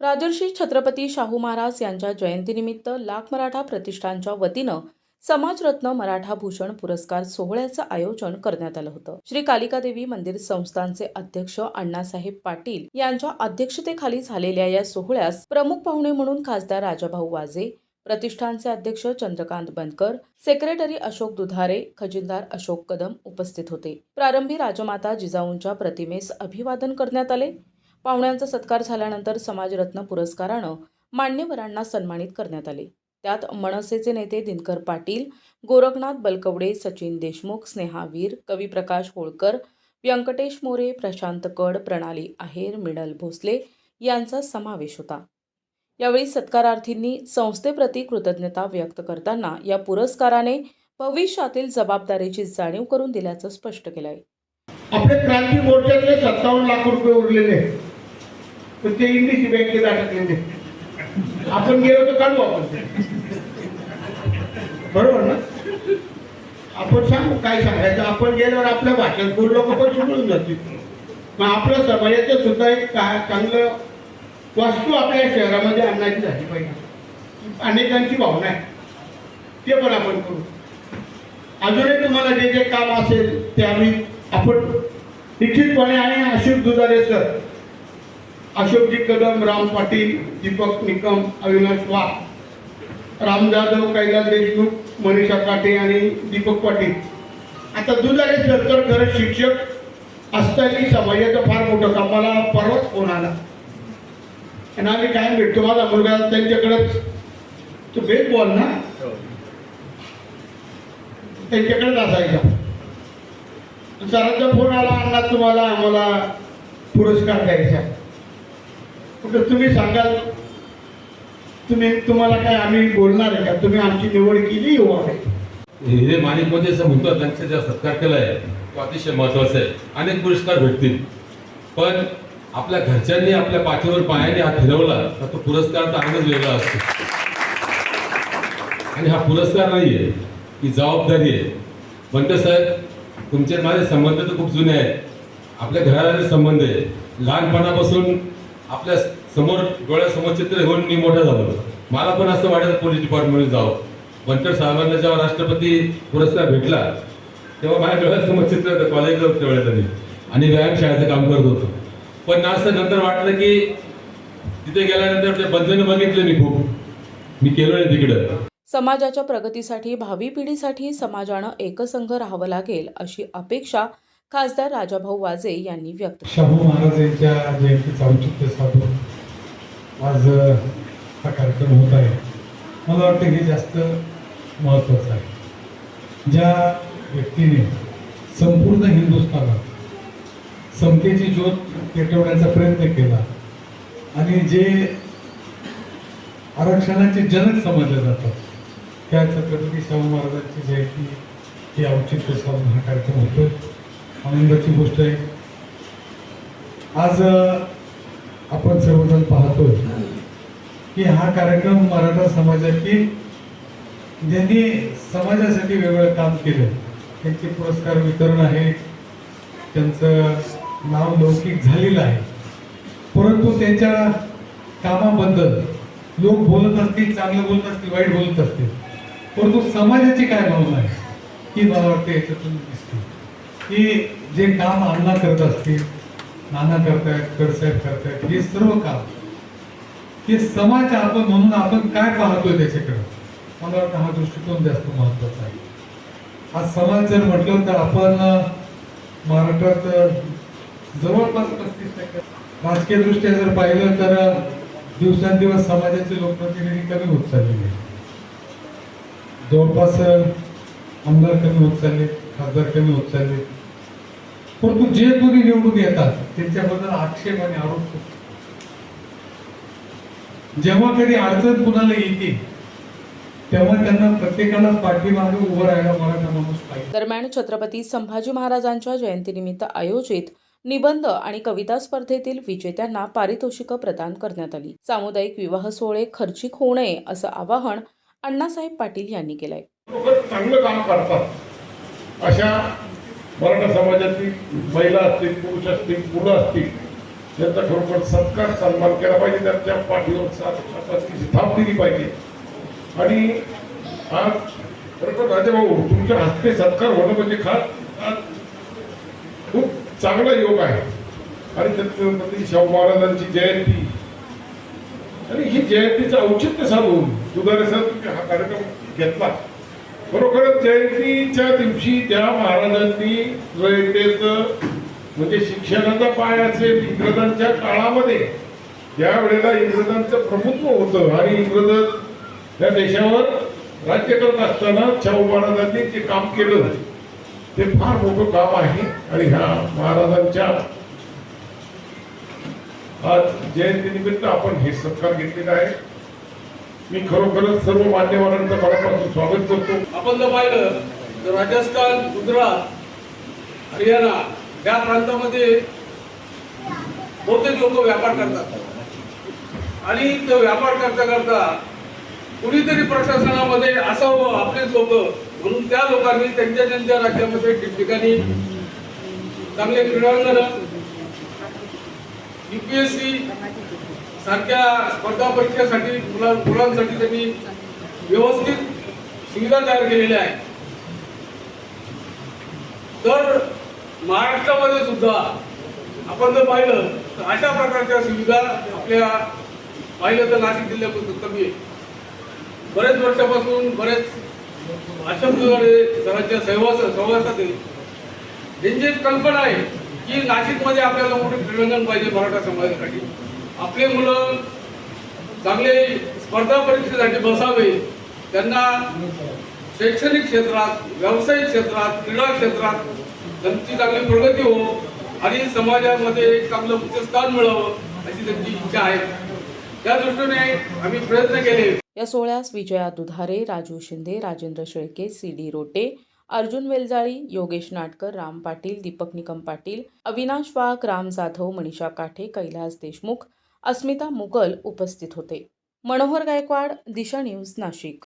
राजर्षी छत्रपती शाहू महाराज यांच्या जयंतीनिमित्त लाख मराठा प्रतिष्ठानच्या वतीनं समाजरत्न मराठा भूषण पुरस्कार सोहळ्याचं आयोजन करण्यात आलं होतं. श्री कालिकादेवी मंदिर संस्थानचे अध्यक्ष अण्णासाहेब पाटील यांच्या अध्यक्षतेखाली झालेल्या या सोहळ्यास प्रमुख पाहुणे म्हणून खासदार राजाभाऊ वाजे प्रतिष्ठानचे अध्यक्ष चंद्रकांत बनकर सेक्रेटरी अशोक दुधारे खजिनदार अशोक कदम उपस्थित होते. प्रारंभी राजमाता जिजाऊंच्या प्रतिमेस अभिवादन करण्यात आले. पाहुण्यांचा सत्कार झाल्यानंतर समाजरत्न पुरस्कारानं मान्यवरांना सन्मानित करण्यात आले. त्यात मनसेचे नेते दिनकर पाटील गोरखनाथ बलकवडे सचिन देशमुख स्नेहा वीर कविप्रकाश होळकर व्यंकटेश मोरे प्रशांत कड प्रणाली आहेर मिडल भोसले यांचा समावेश होता. यावेळी सत्कारार्थींनी संस्थेप्रती कृतज्ञता व्यक्त करताना या पुरस्काराने भविष्यातील जबाबदारीची जाणीव करून दिल्याचं स्पष्ट केलंय. आपले क्रांती मोर्चातले सत्तावन्न लाख रुपये उरलेले. पण तर ते इंग्लिश बँकेत अटकलेले आपण गेलो तर काढू आपण बरोबर ना? आपण सांगू काय सांगायचं? आपण गेल्यावर आपल्या भाषेत बोललो लोक पण सुटून जातील. मग आपल्या समाजाचं सुद्धा एक चांगलं वास्तू आपल्या शहरामध्ये आणण्याची झाली पाहिजे. अनेकांची भावना आहे. ते पण आपण करू. अजूनही तुम्हाला जे जे काम असेल ते आम्ही आपण निश्चितपणे आणि अशोक दुधारे सर. अशोकजी कदम राम पाटील दीपक निकम अविनाश वाघ राम जाधव कैलास देशमुख मनीषा काटे आणि दीपक पाटील. आता दुधारे सर तर खरं शिक्षक असताना समाजाचं फार मोठं काम मला परवाच फोन आला. आणि आम्ही काय भेटतो. माझा मुलगा त्यांच्याकडेच तो बेस बॉल ना त्यांच्याकडेच असायचा. सरांचा फोन आला अण्णा तुम्हाला आम्हाला पुरस्कार द्यायचा कुठं तुम्ही सांगाल? तुम्ही तुम्हाला काय आम्ही बोलणार आहे का? तुम्ही आमची निवड केली येऊ आम्ही हिरे माणिकमध्ये असं म्हणतो त्यांचा ज्या सत्कार केलाय तो अतिशय महत्त्वाचा आहे. अनेक पुरस्कार भेटतील. पण आपल्या घरच्यांनी आपल्या पाठीवर पायाने हात फिरवला तर तो पुरस्कार आनंद वेगळा असतो. आणि हा पुरस्कार नाही आहे ही जबाबदारी आहे. म्हणते साहेब तुमचे माझे संबंध तर खूप जुने आहेत. आपल्या घराचे संबंध आहे लहानपणापासून आपल्यासमोर डोळ्यासमोर चित्र घेऊन मी मोठा झालो. मला पण असं वाटत पोलीस डिपार्टमेंटमध्ये जावं. बनकर साहेबांना जेव्हा राष्ट्रपती पुरस्कार भेटला तेव्हा माझ्या डोळ्यासमोर चित्र होतं कॉलेजला त्यावेळेला मी आणि व्यायामशाळेचं काम करत होतो. पण असं नंतर वाटलं की तिथे गेल्यानंतर ते बंधनं बघितलं मी खूप. मी केलो नाही तिकडं. समाजाच्या प्रगतीसाठी भावी पिढीसाठी समाजानं एकसंघ राहावं लागेल अशी अपेक्षा खासदार राजाभाऊ वाजे यांनी व्यक्त शाहू महाराज यांच्या जयंतीचं औचित्य साधून आज हा कार्यक्रम होत आहे. मला वाटतं हे जास्त महत्त्वाचं आहे. ज्या व्यक्तीने संपूर्ण हिंदुस्थानात समतेची ज्योत पेटवण्याचा प्रयत्न केला आणि जे आरक्षणाचे जनक समजले जातात त्या छत्रपती शाहू महाराजांची जयंती हे औचित्य साधून हा कार्यक्रम होतोय. आनंदाची गोष्ट आहे. आज आपण सर्वजण पाहतो की हा कार्यक्रम मराठा समाजातील ज्यांनी समाजासाठी वेगळं काम केलं त्यांचे पुरस्कार वितरण आहे त्यांचं नाव लौकिक झालेलं आहे. परंतु त्यांच्या कामाबद्दल लोक बोलत असतील चांगलं बोलत असतील वाईट बोलत असतील. परंतु समाजाची काय भावना आहे ती मला वाटते याच्यातून दिसते. की जे काम अण्णा करत असतील नाना करतायत कडसाहेब करतायत हे सर्व काम हे समाज आपण म्हणून आपण काय पाहतोय त्याच्याकडे? मला वाटतं हा दृष्टिकोन जास्त महत्त्वाचा आहे. आज समाज जर म्हटलं तर आपण महाराष्ट्रात जवळपास पस्तीस टक्के राजकीय दृष्ट्या जर पाहिलं तर दिवसांदिवस दिवसेंदिवस समाजाचे लोकप्रतिनिधी कमी होत चाललेले जवळपास आमदार कमी होत चालले खासदार कमी होत चालले परंतु जे कोणी निवडून येतात त्यांच्याबद्दल आक्षेप आणि आरोप. जेव्हा कधी अडचण कुणाला येते तेव्हा त्यांना प्रत्येकाला पाठीमागे उभं राहायला मराठा माणूस पाहिजे. दरम्यान छत्रपती संभाजी महाराजांच्या जयंतीनिमित्त आयोजित निबंध आणि कविता स्पर्धेतील विजेत्यांना पारितोषिकं प्रदान करण्यात आली. सामुदायिक विवाह सोहळे खर्चिक होऊ नये असं आवाहन अण्णासाहेब पाटील यांनी केलंय. चांगलं काम करतात. अशा मराठा समाजातील महिला असतील पुरुष असतील मुलं असतील त्यांचा खरोखर सत्कार सन्मान केला पाहिजे त्यांच्या पाठीवर सात थाप दिली पाहिजे. आणि आज खरोखर राजाभाऊ तुमच्या हस्ते सत्कार होणं म्हणजे खास आज खूप चांगला योग आहे. आणि छत्रपती शाहू महाराजांची जयंती. आणि ही जयंतीचं औचित्य साधून सुधारे सर तुम्ही हा कार्यक्रम घेतला. खरोखरच जयंतीच्या दिवशी त्या महाराजांनी रयतेचं म्हणजे शिक्षणाचा पाय असेल इंग्रजांच्या काळामध्ये त्यावेळेला इंग्रजांचं प्रभुत्व होतं आणि इंग्रज त्या देशावर राज्य करत असताना शाहू महाराजांनी जे काम केलं ते फार मोठं काम आहे. आणि ह्या महाराजांच्या आज जयंतीनिमित्त आपण हे सत्कार घेतलेला आहे. मी खरोखरच सर्व मान्यवरांचं मनापासून स्वागत करतो. आपण जर पाहिलं तर राजस्थान गुजरात हरियाणा या प्रांतामध्ये बहुतेक लोक व्यापार करतात. आणि तो व्यापार करता करता कुणीतरी प्रशासनामध्ये असावं आपलेच लोक म्हणून त्या लोकांनी त्यांच्या त्यांच्या राज्यामध्ये ठिकठिकाणी चांगले क्रीडांगण युपीएससी सारख्या स्पर्धा परीक्षेसाठी मुलां मुलांसाठी त्यांनी व्यवस्थित सुविधा तयार केलेल्या आहेत तर महाराष्ट्रामध्ये सुद्धा आपण जर पाहिलं तर अशा प्रकारच्या सुविधा आपल्या पाहिलं तर नाशिक जिल्ह्यापासून कमी आहे. बरेच वर्षापासून बरेच अशोकद्वारे सरांच्या सहवास सहवासात त्यांची कल्पना आहे की नाशिकमध्ये आपल्याला मोठे क्रीडांगण पाहिजे मराठा समाजासाठी. आपले मुलं चांगले स्पर्धा परीक्षेसाठी बसावे. त्यांना शैक्षणिक क्षेत्रात व्यावसायिक क्षेत्रात क्रीडा क्षेत्रात त्यांची चांगली प्रगती हो आणि समाजामध्ये एक चांगलं उच्च स्थान मिळावं अशी त्यांची इच्छा आहे. त्या दृष्टीने आम्ही प्रयत्न केले. या सोहळ्यास विजया दुधारे राजू शिंदे राजेंद्र शेळके सी डी रोटे अर्जुन वेलजाळी योगेश नाटकर राम पाटील दीपक निकम पाटील अविनाश वाघ राम जाधव मनीषा काठे कैलास देशमुख अस्मिता मुगल उपस्थित होते. मनोहर गायकवाड दिशा न्यूज नाशिक.